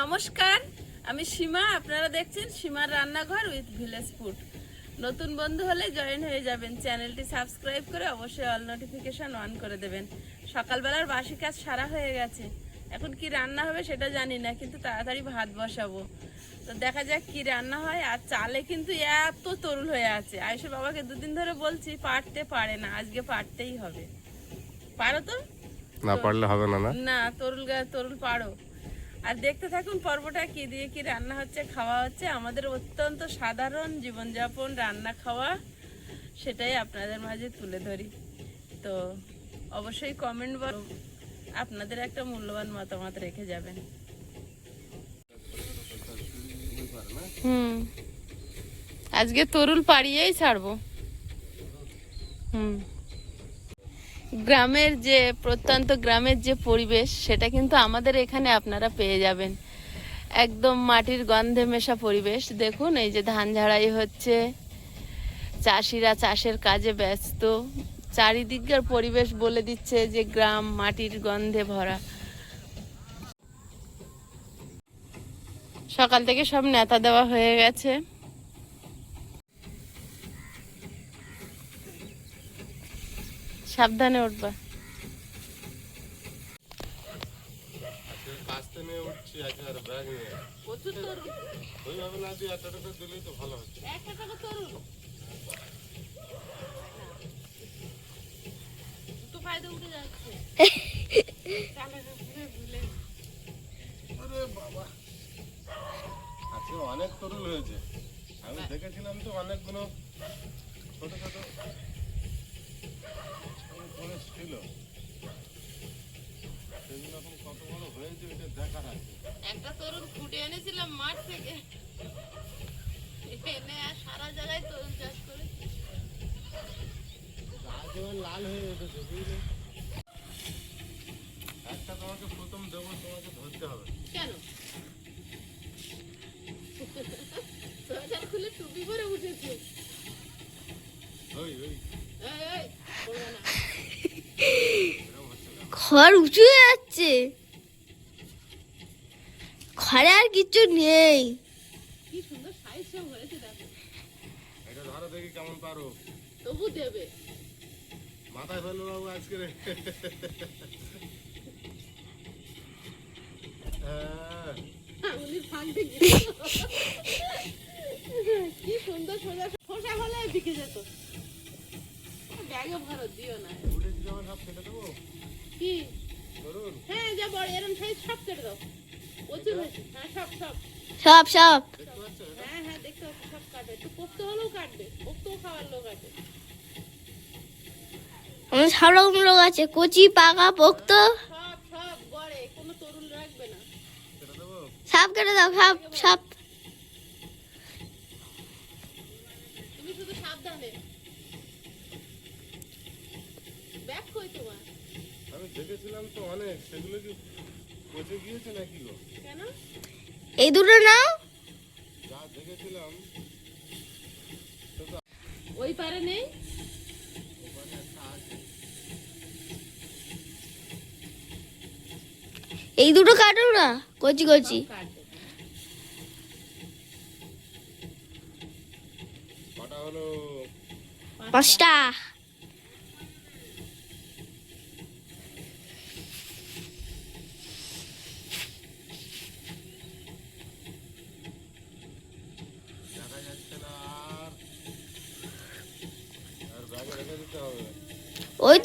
নমস্কার আমি সীমা আপনারা দেখছেন সীমার রান্নাঘর উইথ ভিলেজ ফুড। নতুন বন্ধু হলে জয়েন হয়ে যাবেন। চ্যানেলটি সাবস্ক্রাইব করে অবশ্যই অল নোটিফিকেশন অন করে দেবেন। সকালবেলার বাসি কাজ সারা হয়ে গেছে। এখন কি রান্না হবে সেটা জানি না কিন্তু তাড়াতাড়ি ভাত বসাবো। তো দেখা যাক কি রান্না হয়। আর চালে কিন্তু এত তরুল হয়ে আছে। আয়ুষের বাবাকে দুদিন ধরে বলছি পারতে পারে না। আজকে পারতেই হবে। পারো তো? না পারলে হবে না না? তরুল তরুল পারো। আর দেখতে থাকুন পর্বটা কি দিয়ে কি রান্না হচ্ছে, খাওয়া হচ্ছে। আমাদের অত্যন্ত সাধারণ জীবনযাপন রান্না খাওয়া, সেটাই আপনাদের মাঝে তুলে ধরি। তো অবশ্যই কমেন্ট বল আপনাদের একটা মূল্যবান মতামত রেখে যাবেন। হুম। আজকে তরুল পাড়িয়েই ছাড়বো। হুম। গ্রামের যে, প্রত্যন্ত গ্রামের যে পরিবেশ, সেটা কিন্তু আমাদের এখানে আপনারা পেয়ে যাবেন। একদম মাটির গন্ধে মেশা পরিবেশ। দেখুন, এই যে ধান ঝাড়াই হচ্ছে। চাষিরা চাষের কাজে ব্যস্ত। চারিদিককার পরিবেশ বলে দিচ্ছে যে গ্রাম মাটির গন্ধে ভরা। সকাল থেকে সব নেতা দেওয়া হয়ে গেছে সাবধানে উঠবা কাস্তে নিয়ে উঠছি আজকে আর ব্যাগ নিয়ে প্রচুর তরুণ ওইভাবে না দিয়ে একটা টাকা দিলেই তো ভালো হচ্ছে একটা টাকা তরুণ দুটো ফায়দা উঠে যাচ্ছে আরে বাবা। আজকে অনেক তরুণ হয়েছে। আমি দেখেছিলাম তো অনেকগুলো ছোট ছোট করে ছিল সেগুলো এখন কত বড় হয়েছে এটা দেখার আছে একটা তরুণ ফুটে এনেছিলাম মাঠ থেকে। এনে আর সারা জায়গায় তরুণ চাষ করে লাল হয়ে উঠেছে বুঝলে একটা তোমাকে প্রথম দেবো তোমাকে ধরতে হবে। কেন? সোয়েটার খুলে টুপি পরে উঠেছে। ওই ওই। ঘর উঁচু হয়ে যাচ্ছে। ঘরে আর কিছু নেই। কি সুন্দর সাইজ সব হয়েছে দেখো। এটা ধরো দেখি কেমন পারো। তবু দেবে। মাথায় ফেলো বাবু আজকে রে। হ্যাঁ, কি সুন্দর সোজা খোসা হলে বিকে যেত। ব্যাগে ভরো দিও না। সব দেবো? কি? হ্যাঁ যা বড় এরম সাইজ সব কেটে দাও। প্রচুর হয়েছে। হ্যাঁ সব সব। সব সব। হ্যাঁ হ্যাঁ দেখতে পাচ্ছি সব কাটবে একটু পোক্ত হলেও কাটবে। পোক্তও খাওয়ার লোক আছে। আমার সব রকম লোক আছে। কচি পাকা পোক্ত। সব সব গড়ে। কোনো তরুণ রাখবে না। কেটে কেটে দাও সব সব। তুমি শুধু সাবধানে। ব্যাগ কই তোমার? দেখেছিলাম তো অনেক সেগুলো কি পচে গিয়েছে নাকি গো? কেন? এই দুটো নাও। যা দেখেছিলাম। ওই পারে নেই? এই দুটো কাটো না কচি কচি। কটা হলো? পাঁচটা দেখা যাচ্ছে না আর আর ব্যাগে রেখে দিতে হবে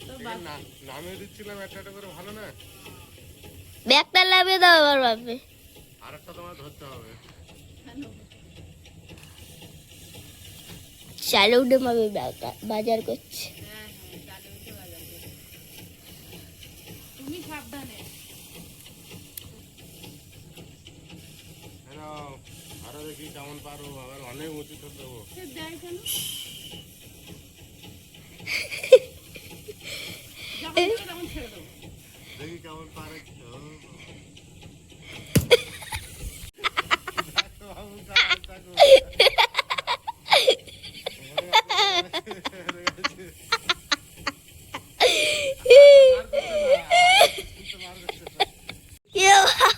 তো এখানে না- নামিয়ে দিচ্ছিলাম একটা করে ভালো না? ব্যাগটা লাভিয়ে দাও এবার ভাববে আর একটা তোমার ধরতে হবে চালে উঠে মাবে বাজার করছে চালে উঠে বাজার করো। তুমি সাবধানে। হ্যালো আরও দেখি কেমন পারো আবার অনেক উঁচু করে দেবো। সে দেয় কেন? যখন দেবে তখন ছেড়ে দেবো। দেখি কেমন পারে ও। বাবু, থাকো, থাকো। কি বাবা,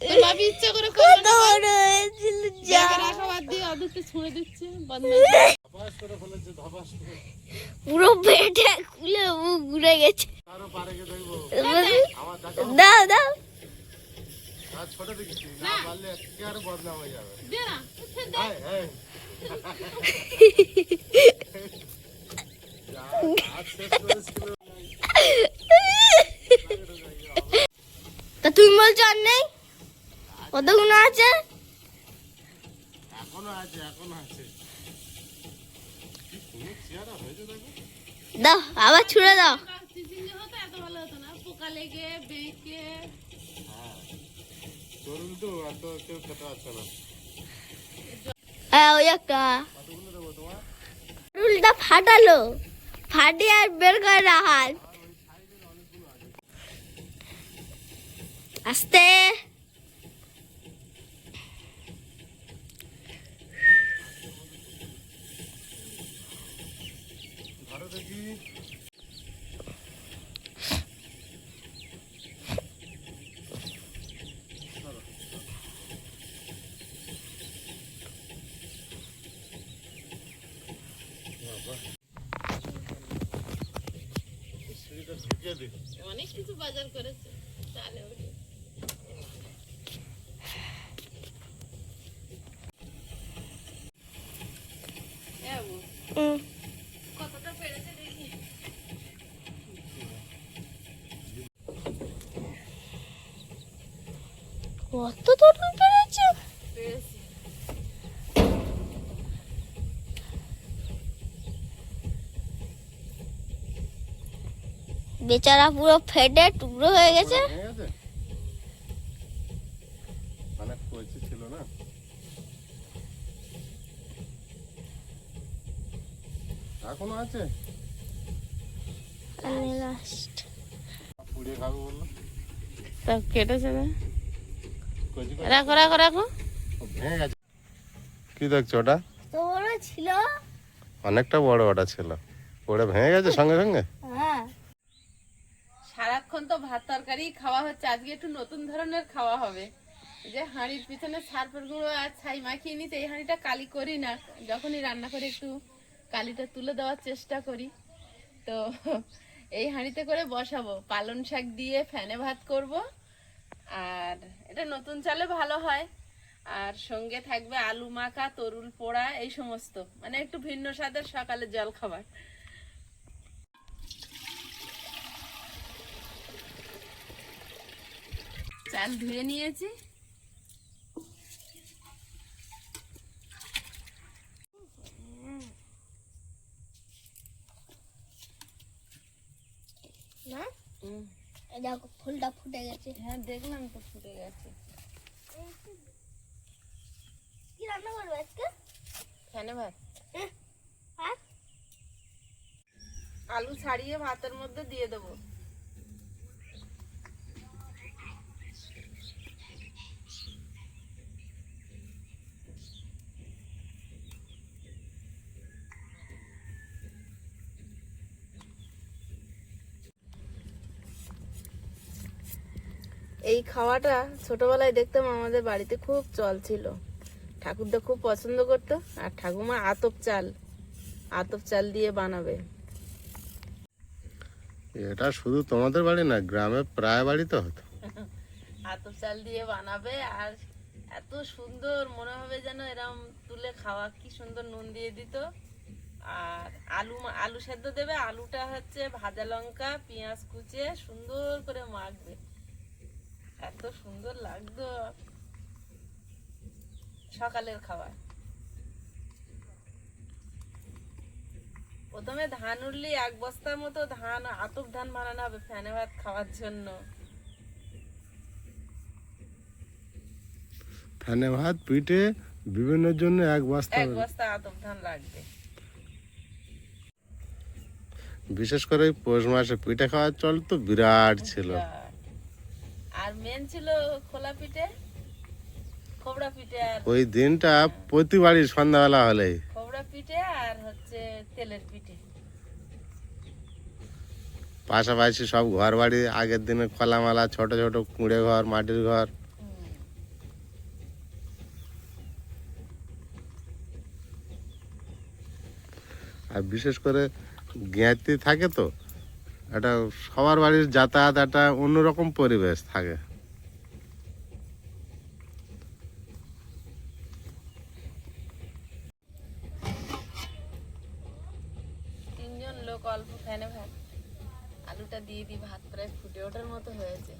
তোর বাবি ইচ্ছা করে কত বড় হয়েছিল যা রাখা বাদ দিয়ে অদূরকে ছুঁড়ে দিচ্ছে বদমাইশ ধপাস করে ফেলেছে ধপাস করে পুরো পেটে খুলে মুখ ঘুরে গেছে আরও পারে কে দেখব আমার দেখা তা তুমি বলছো আর নেই? কতগুলো আছে আছে? দাও আবার ছুড়ে দাও চিচিঙ্গা হতো এত ভালো হতো না পোকা লেগে বেঁকে। হ্যাঁ। তো এত কেউ খেতে পারছে না। ওই একটা। রুলটা ফাটালো। ফাটিয়ে আর বের করে রাখাল আস্তে। ধরো দেখি ধরো। বাবা। অনেক কিছু বাজার করেছে। হ্যাঁ বউ, হুম, কতটা পেরেছে দেখি। কত তরুণ পেরেছে পেরেছি বেচারা পুরো ফেটে টুকরো হয়ে গেছে। অনেক কচি ছিল না? এখনও আছে? লাস্ট পুড়িয়ে খাব বলল। তা কেটেছে না? রাখো রাখো রাখো। কি দেখছ ওটা? তো বড় ছিল? অনেকটা বড় ওটা ছিল। ওটা ভেঙে গেছে সঙ্গে সঙ্গে? সারাক্ষণ তো ভাত তরকারি খাওয়া হচ্ছে। আজকে একটু নতুন ধরনের খাওয়া হবে। যে হাঁড়ির পিছনে সার্ফের গুঁড়ো আর ছাই মাখিয়ে নিতে এই হাঁড়িটা কালি করি না। যখনই রান্না করে একটু কালিটা তুলে দেওয়ার চেষ্টা করি। তো এই হাঁড়িতে করে বসাবো। পালং শাক দিয়ে ফ্যানে ভাত করব। আর এটা নতুন চালে ভালো হয়। আর সঙ্গে থাকবে আলু মাখা, তরুল পোড়া, এই সমস্ত। মানে একটু ভিন্ন স্বাদের সকালে জল খাবার চাল ধুয়ে নিয়েছি। না দেখো ফুলটা ফুটে গেছে। হ্যাঁ দেখলাম তো ফুটে গেছে। কি রান্না করবে আজকে? ফ্যানে ভাত। আর আলু ছাড়িয়ে ভাতের মধ্যে দিয়ে দেবো এই খাওয়াটা ছোটবেলায় দেখতাম আমাদের বাড়িতে খুব চল ছিল। ঠাকুরদা খুব পছন্দ করতো আর ঠাকুমা আতপ চাল আতপ চাল দিয়ে বানাবে। এটা শুধু তোমাদের বাড়ি না গ্রামে প্রায় বাড়িতে হতো। আতপ চাল দিয়ে বানাবে আর এত সুন্দর মনে হবে যেন এরম তুলে খাওয়া কি সুন্দর নুন দিয়ে দিত। আর আলু আলু সেদ্ধ দেবে আলুটা হচ্ছে ভাজা লঙ্কা পেঁয়াজ কুচে সুন্দর করে মাখবে। এত সুন্দর লাগতো। সকালের খাবার। প্রথমে ধান উঠলি এক বস্তার মতো ধান আতপ ধান বানানো হবে ফ্যানে ভাত খাওয়ার জন্য। ফ্যানে ভাত পিঠে বিভিন্ন জন্য এক বস্তা এক বস্তা আতপ ধান লাগবে। বিশেষ করে পৌষ মাসে পিঠে খাওয়ার চল তো বিরাট ছিল। আর মেন ছিল খোলা পিঠে খোবড়া পিঠে আর ওই দিনটা প্রতি বাড়ি সন্ধ্যাবেলা হলেই খোবড়া পিঠে আর হচ্ছে তেলের পিঠে। পাশাপাশি সব ঘর বাড়ি আগের দিনে খোলামালা ছোট ছোট কুঁড়ে ঘর মাটির ঘর। আর বিশেষ করে জ্ঞাতি থাকে তো? এটা সবার বাড়ির যাতায়াত একটা অন্যরকম পরিবেশ থাকে। তিনজন লোক অল্প ফ্যানে ভাত আলুটা দিয়ে দিই ভাত প্রায় ফুটে ওঠার মতো হয়েছে।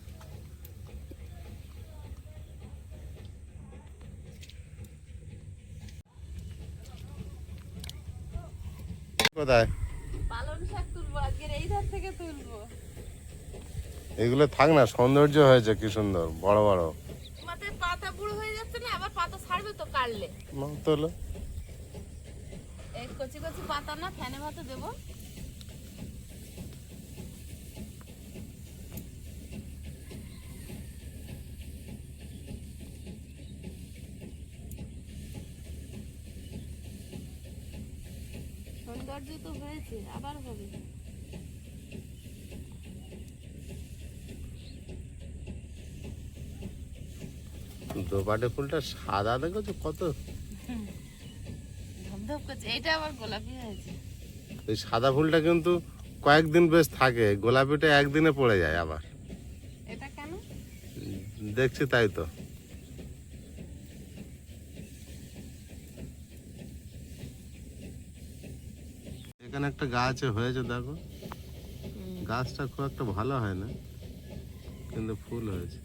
কোথায় পালং শাক তুলবো আজকের এই ধার থেকে তুলবো। এগুলো থাক না সৌন্দর্য হয়েছে কি সুন্দর বড় বড়। মাথায় পাতা বুড়ো হয়ে যাচ্ছে না আবার পাতা ছাড়বে তো কাটলে তোলো এই কচি কচি পাতা না ফ্যানে ভাতে দেবো। সৌন্দর্য তো হয়েছে আবার হবে। দোপাটে ফুলটা সাদা দেখেছ? কত? এইটা আবার গোলাপি হয়েছে। এই সাদা ফুলটা কিন্তু কয়েকদিন বেশ থাকে। গোলাপিটা একদিনে পড়ে যায় আবার। এটা কেন? দেখছি তাই তো। এখানে একটা গাছ হয়েছে দেখো। গাছটা খুব একটা ভালো হয় না কিন্তু ফুল হয়েছে।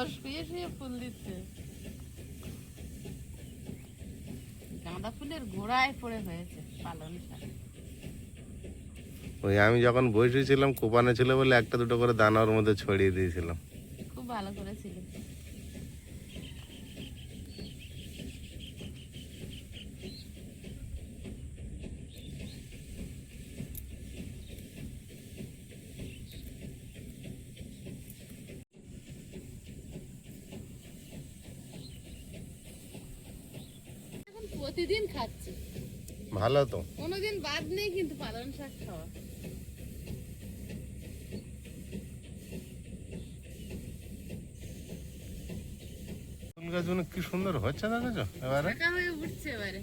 ও শুয়ে শুয়ে ফুল দিচ্ছে। গাঁদা ফুলের গোড়ায় পড়ে হয়েছে পালন শাক। ওই আমি যখন বসেছিলাম কোপানে ছিল বলে একটা দুটো করে দানার মধ্যে ছড়িয়ে দিয়েছিলাম। খুব ভালো করেছিল। ভালো তো। কোনোদিন বাদ নেই কিন্তু পালন শাক খাওয়া। ফুল গাছগুলো কি সুন্দর হচ্ছে দেখেছ এবারে? হয়ে উঠছে এবারে।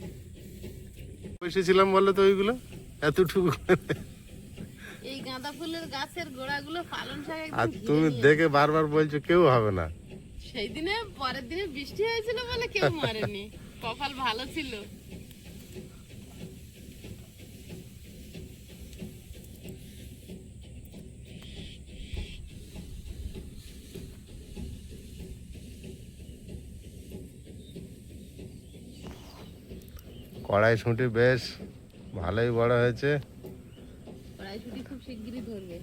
বসেছিলাম বলল তো ওইগুলো? এতটুকু। এই গাঁদা ফুলের গাছের গোড়াগুলো পালন শাক আর তুমি দেখে বারবার বলছো কেউ হবে না। সেই দিনে পরের দিনে বৃষ্টি হয়েছিল বলে কেউ মরেনি। কপাল ভালো ছিল। কড়াইশুঁটি বেশ, ভালোই বড় হয়েছে। কড়াইশুটি খুব শিগগিরই ধরবে।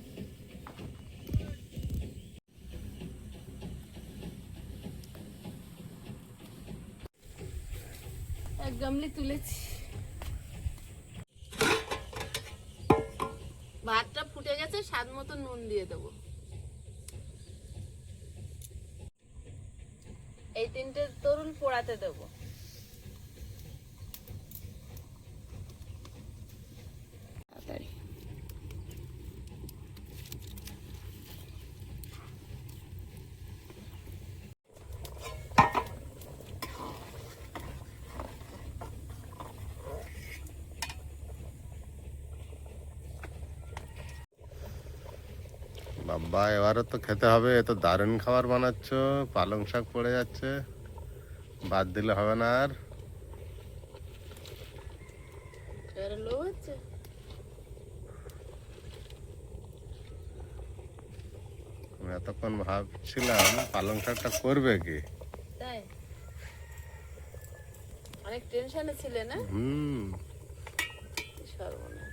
এক গামলি তুলেছি। ভাতটা ফুটে গেছে, স্বাদ মতো নুন দিয়ে দেবো। এই তিনটে তরুণ পোড়াতে দেবো তাড়াতাড়ি বাবা এবারও তো খেতে হবে। এ তো দারুণ খাবার বানাচ্ছ। পালং শাক পড়ে যাচ্ছে। বাদ দিলে হবে না আর। হচ্ছে? এতক্ষণ ভাবছিলাম পালং শাকটা করবে কি? অনেক টেনশনে ছিলে না? হুম কি সর্বনাশ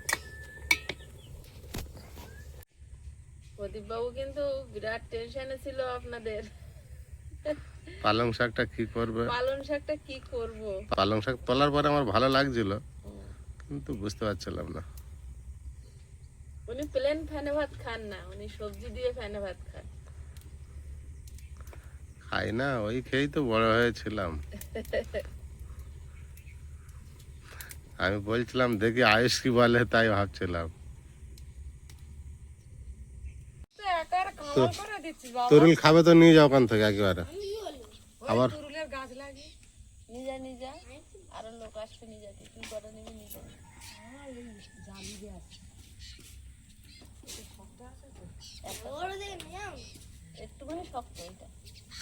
প্রদীপ বাবু কিন্তু বিরাট টেনশনে ছিল আপনাদের। পালং শাকটা কি করবে? পালন শাকটা কি করব? পালং শাক তোলার পরে আমার ভালো লাগছিল কিন্তু বুঝতে পারছিলাম না। উনি প্লেন ফ্যানে ভাত খান না উনি সবজি দিয়ে ফ্যানে ভাত খান। খাই না ওই খেয়েই তো বড় হয়েছিলাম। আমি বলছিলাম দেখি আয়ুষ কি বলে তাই ভাবছিলাম তো- তরুল খাবে তো নিয়ে যাও ওখান থেকে একেবারে। আবার নিজা নিজা আরও লোক আসবে নিজা তুই কটা নিবি নিজা একটুখানি শক্ত এটা।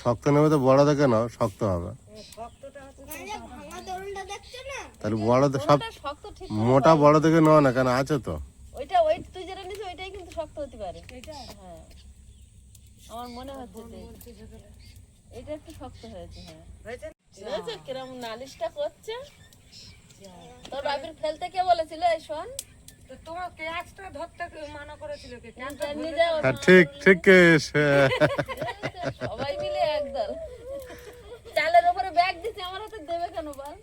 শক্ত নেবে তো বড় দেখে নাও শক্ত হবে। তাহলে বড় সব শক্ত মোটা বড় দেখে নাও না কেন আছে তো ওইটা ওই তুই যেটা নিস ওইটাই কিন্তু শক্ত হতে পারে। হ্যাঁ। আমার মনে হচ্ছে এটা একটু শক্ত হয়েছে হ্যাঁ। হয়েছে? কিরম নালিশটা করছে? তোর বাবির ফেলতে কে বলেছিল? এই শোন। মানা হ্যাঁ ঠিক ঠিক। সবাই মিলে একদল। চালের উপরে ব্যাগ দিছে আমার হাতে দেবে কেন বল?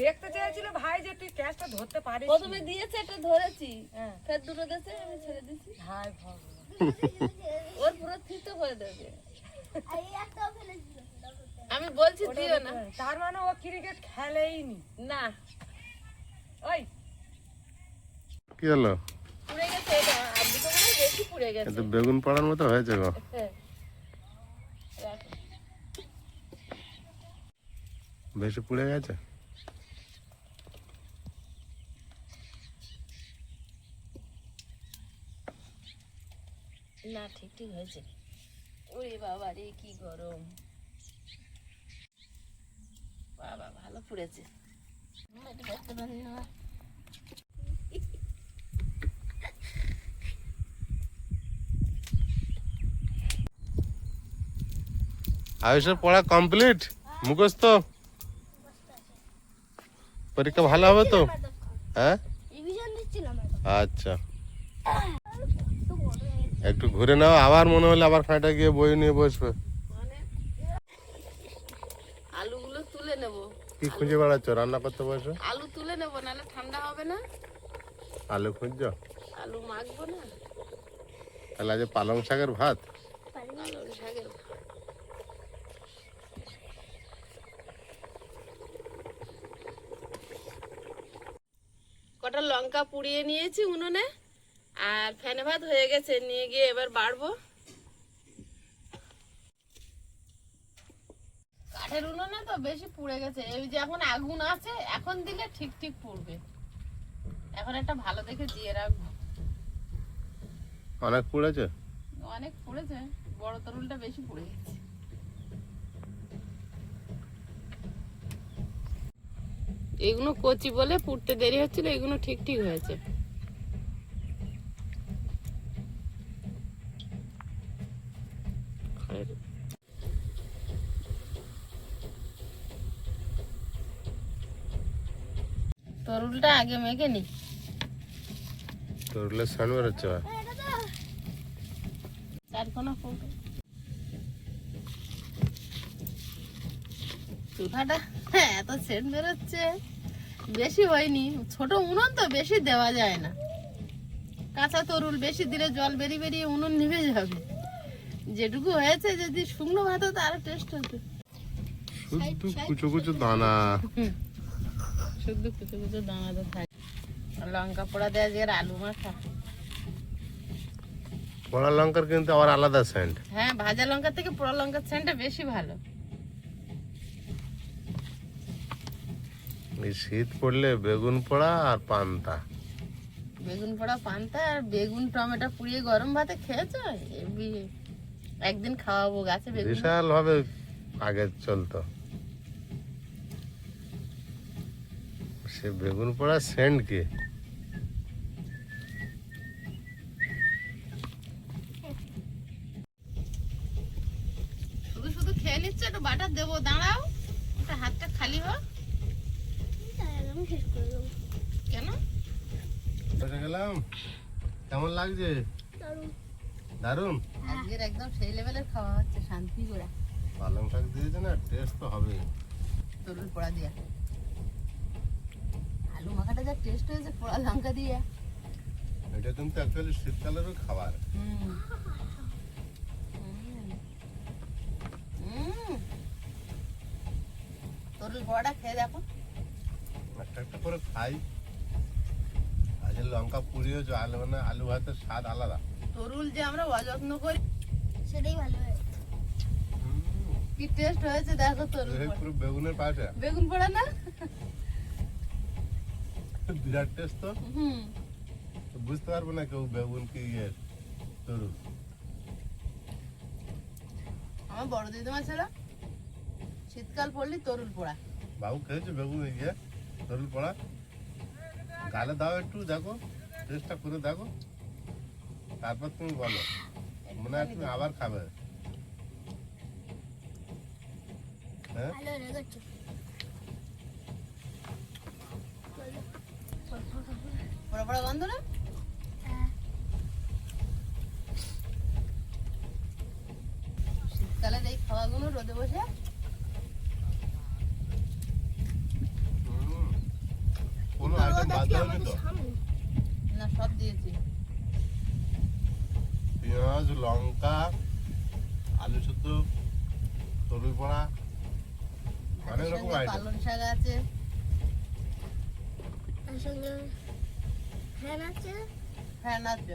দেখতে চেয়েছিল ভাই যে তুই ক্যাশটা ধরতে পারিস প্রথমে দিয়েছে এটা ধরেছি। হ্যাঁ। ফের দুটো দিয়েছে আমি ছেড়ে দিছি ভগবান। ওর পুরো থিতো করে দেবে আমি বলছি দিও না। তার মানে ও ক্রিকেট খেলেই নি। না। ওই। কি হলো? পুড়ে গেছে এটা আর দুটো মনে হয় বেশি পুড়ে গেছে। বেগুন পড়ার মতো হয়েছে গো। হ্যাঁ। রাখো। বেশি পুড়ে গেছে? না ঠিক ঠিক হয়েছে। ওরে বাবা রে কি গরম। বাবা ভালো পুড়েছে। আয়ুষের পড়া কমপ্লিট? মুখস্থ? পরীক্ষা ভালো হবে তো? হ্যাঁ? আচ্ছা। একটু ঘুরে নাও আবার মনে হলে আবার খাঁটা গিয়ে বই নিয়ে বসবে। মানে আলুগুলো তুলে নেব। কি খুঁজে বেড়াচ্ছ? রান্না করতে বসে আলু তুলে নেব নাহলে ঠান্ডা হবে না। আলু খুঁজছো? আলু মাখবো না। তাহলে আজ পালং শাকের ভাত পালং শাকের কটা লঙ্কা পুড়িয়ে নিয়েছি উনুনে আর ফ্যানে ভাত হয়ে গেছে নিয়ে গিয়ে এবার বাড়বো। কাঠের উনুনে তো বেশি পুড়ে গেছে এই যে এখন আগুন আছে এখন দিলে ঠিক ঠিক পুড়বে। এখন একটা ভালো দেখে দিয়ে রাখব। অনেক পুড়েছে? অনেক পুড়েছে বড় তরুলটা বেশি পুড়ে গেছে। এগুলো কচি বলে পুড়তে দেরি হচ্ছিল এগুলো ঠিক ঠিক হয়েছে তরুলটা আগে মেখে নি তোরলে সান বেরোচ্ছে বা। চারকোনা চুলাটা হ্যাঁ, এত সেন্ট বেরোচ্ছে। বেশি হয়নি ছোট উনুন তো বেশি দেওয়া যায় না। কাঁচা তরুল বেশি দিলে জল বেরিয়ে বেরিয়ে উনুন নিভে যাবে। যেটুকু হয়েছে যদি শুকনো ভাত হতো আরও টেস্ট হতো। কুচো কুচো দানা। শুধু কুচো কুচো দানাতে থাকে। লঙ্কা পোড়া দেওয়া যে আলু মাখা। পোড়া লঙ্কার কিন্তু আবার আলাদা সেন্ট হ্যাঁ ভাজা লঙ্কা থেকে পোড়া লঙ্কার সেন্টটা বেশি ভালো। এই শীত পড়লে বেগুন পোড়া আর পান্তা। বেগুন পোড়া পান্তা আর বেগুন টমেটো পুড়িয়ে গরম ভাতে খেয়েছ? একদিন খাওয়াবো গাছে বেগুন। বিশাল ভাবে আগে চলতো। সে বেগুন পোড়া সেন্ট কি হচ্ছে একটু বাটার দেবো দাঁড়াও ওটা হাতটা খালি হোক আমি শেষ করে দেবো কেন বসে গেলাম কেমন লাগছে দারুণ দারুণ আজকের একদম সেই লেভেলের খাওয়া হচ্ছে শান্তি করে পালং শাক দিয়েছে না টেস্ট তো হবে তরুল পোড়া দিয়া। আলু মাখাটা যা টেস্ট হয়েছে পোড়া লঙ্কা দিয়ে। এটা কিন্তু অ্যাকচুয়ালি শীতকালেরও খাবার। তরুল পোড়াটা খেয়ে দেখো। একটা একটা করে খাই। আজ লঙ্কা পুড়িয়েছো আলু মানে আলু ভাতের স্বাদ আলাদা। তরুল যে আমরা অযত্ন করি সেটাই ভালো হয়েছে কি টেস্ট হয়েছে দেখো তরুল পুরো বেগুনের পাশে বেগুন পোড়া না? বিরাট টেস্ট তো। হুম। বুঝতে পারব না কেউ বেগুন কি ইয়ে তরু আমার বড় দিদিমা ছিল শীতকাল পড়লি তরুল পোড়া। বাবু খেয়েছো বেগুন ইয়ে তরুল পড়া। গালে দাও একটু দেখো টেস্টটা করে দেখো। তারপর তুমি বলো। মনে হয় তুমি আবার খাবে। হ্যাঁ? ভালো লেগেছে পোড়া পোড়া না? হ্যাঁ। শীতকালের এই খাওয়াগুলো রোদে বসে। হুম। কোনো আইটেম বাদ দাওনি না সব দিয়েছি। পেঁয়াজ লঙ্কা আলু শুদ্ধ তরুল পড়া অনেক তার রকম সঙ্গে আইটেম পালং শাক আছে। তার সঙ্গে ফ্যান আছে। ফ্যান আছে।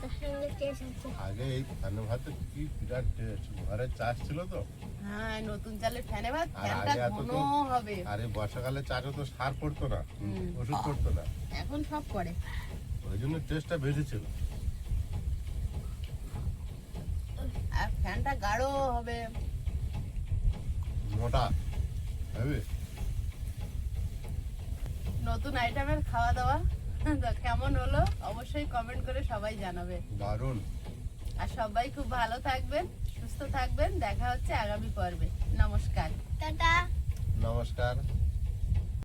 তার সঙ্গে কেস আছে। আগে এই ধান ভাতে কি বিরাট টেস্ট। ঘরে চাষ ছিল তো। হ্যাঁ নতুন চালের ফ্যানে ভাত ফ্যানটা ঘন হবে। আর বর্ষাকালে চাষে তো সার পড়তো না। ওষুধ পড়তো না। এখন সব করে। ওই জন্য টেস্টটা বেশি ছিল আর ফ্যানটা গাঢ় হবে। মোটা হবে নতুন আইটেমের খাওয়া দাওয়া। কেমন হলো? অবশ্যই কমেন্ট করে সবাই জানাবে। দারুণ। আর সবাই খুব ভালো থাকবেন সুস্থ থাকবেন। দেখা হচ্ছে আগামী পর্বে। নমস্কার। টাটা। নমস্কার।